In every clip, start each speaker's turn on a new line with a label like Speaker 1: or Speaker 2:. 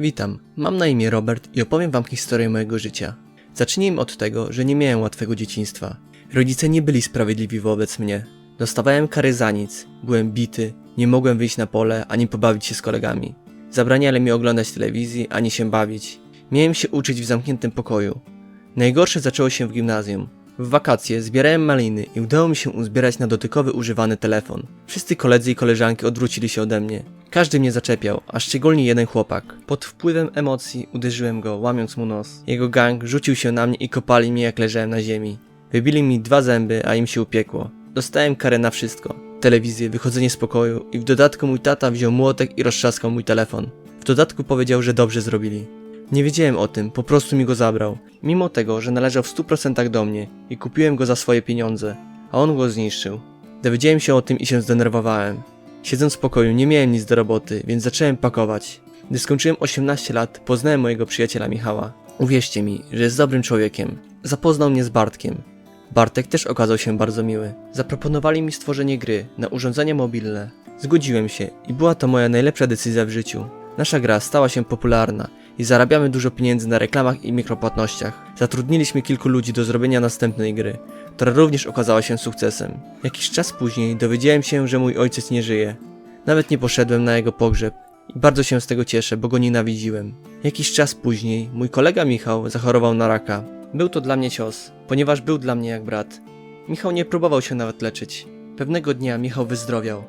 Speaker 1: Witam, mam na imię Robert i opowiem wam historię mojego życia. Zacznijmy od tego, że nie miałem łatwego dzieciństwa. Rodzice nie byli sprawiedliwi wobec mnie. Dostawałem kary za nic, byłem bity, nie mogłem wyjść na pole ani pobawić się z kolegami. Zabraniali mi oglądać telewizji ani się bawić. Miałem się uczyć w zamkniętym pokoju. Najgorsze zaczęło się w gimnazjum. W wakacje zbierałem maliny i udało mi się uzbierać na dotykowy używany telefon. Wszyscy koledzy i koleżanki odwrócili się ode mnie. Każdy mnie zaczepiał, a szczególnie jeden chłopak. Pod wpływem emocji uderzyłem go, łamiąc mu nos. Jego gang rzucił się na mnie i kopali mnie jak leżałem na ziemi. Wybili mi dwa zęby, a im się upiekło. Dostałem karę na wszystko. Telewizję, wychodzenie z pokoju i w dodatku mój tata wziął młotek i roztrzaskał mój telefon. W dodatku powiedział, że dobrze zrobili. Nie wiedziałem o tym, po prostu mi go zabrał. Mimo tego, że należał w 100% do mnie i kupiłem go za swoje pieniądze, a on go zniszczył. Dowiedziałem się o tym i się zdenerwowałem. Siedząc w pokoju nie miałem nic do roboty, więc zacząłem pakować. Gdy skończyłem 18 lat, poznałem mojego przyjaciela Michała. Uwierzcie mi, że jest dobrym człowiekiem. Zapoznał mnie z Bartkiem. Bartek też okazał się bardzo miły. Zaproponowali mi stworzenie gry na urządzenia mobilne. Zgodziłem się i była to moja najlepsza decyzja w życiu. Nasza gra stała się popularna i zarabiamy dużo pieniędzy na reklamach i mikropłatnościach. Zatrudniliśmy kilku ludzi do zrobienia następnej gry, która również okazała się sukcesem. Jakiś czas później dowiedziałem się, że mój ojciec nie żyje. Nawet nie poszedłem na jego pogrzeb i bardzo się z tego cieszę, bo go nienawidziłem. Jakiś czas później mój kolega Michał zachorował na raka. Był to dla mnie cios, ponieważ był dla mnie jak brat. Michał nie próbował się nawet leczyć. Pewnego dnia Michał wyzdrowiał.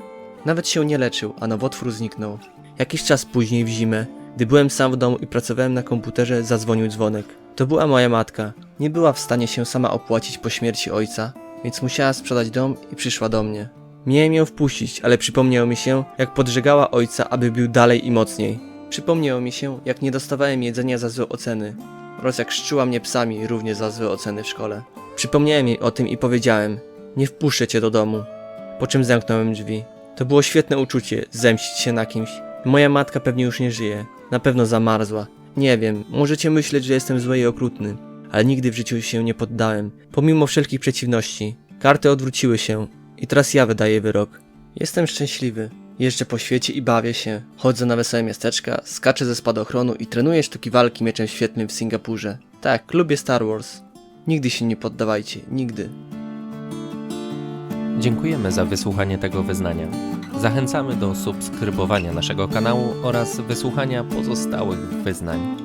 Speaker 1: Nawet się nie leczył, a nowotwór zniknął. Jakiś czas później w zimę, gdy byłem sam w domu i pracowałem na komputerze, zadzwonił dzwonek. To była moja matka. Nie była w stanie się sama opłacić po śmierci ojca, więc musiała sprzedać dom i przyszła do mnie. Miałem ją wpuścić, ale przypomniało mi się, jak podżegała ojca, aby bił dalej i mocniej. Przypomniało mi się, jak nie dostawałem jedzenia za złe oceny oraz jak szczyła mnie psami również za złe oceny w szkole. Przypomniałem jej o tym i powiedziałem, nie wpuszczę cię do domu. Po czym zamknąłem drzwi. To było świetne uczucie, zemścić się na kimś. Moja matka pewnie już nie żyje. Na pewno zamarzła. Nie wiem, możecie myśleć, że jestem zły i okrutny, ale nigdy w życiu się nie poddałem. Pomimo wszelkich przeciwności. Karty odwróciły się i teraz ja wydaję wyrok. Jestem szczęśliwy. Jeżdżę po świecie i bawię się. Chodzę na wesołe miasteczka, skaczę ze spadochronu i trenuję sztuki walki mieczem świetnym w Singapurze. Tak, lubię Star Wars. Nigdy się nie poddawajcie, nigdy.
Speaker 2: Dziękujemy za wysłuchanie tego wyznania. Zachęcamy do subskrybowania naszego kanału oraz wysłuchania pozostałych wyznań.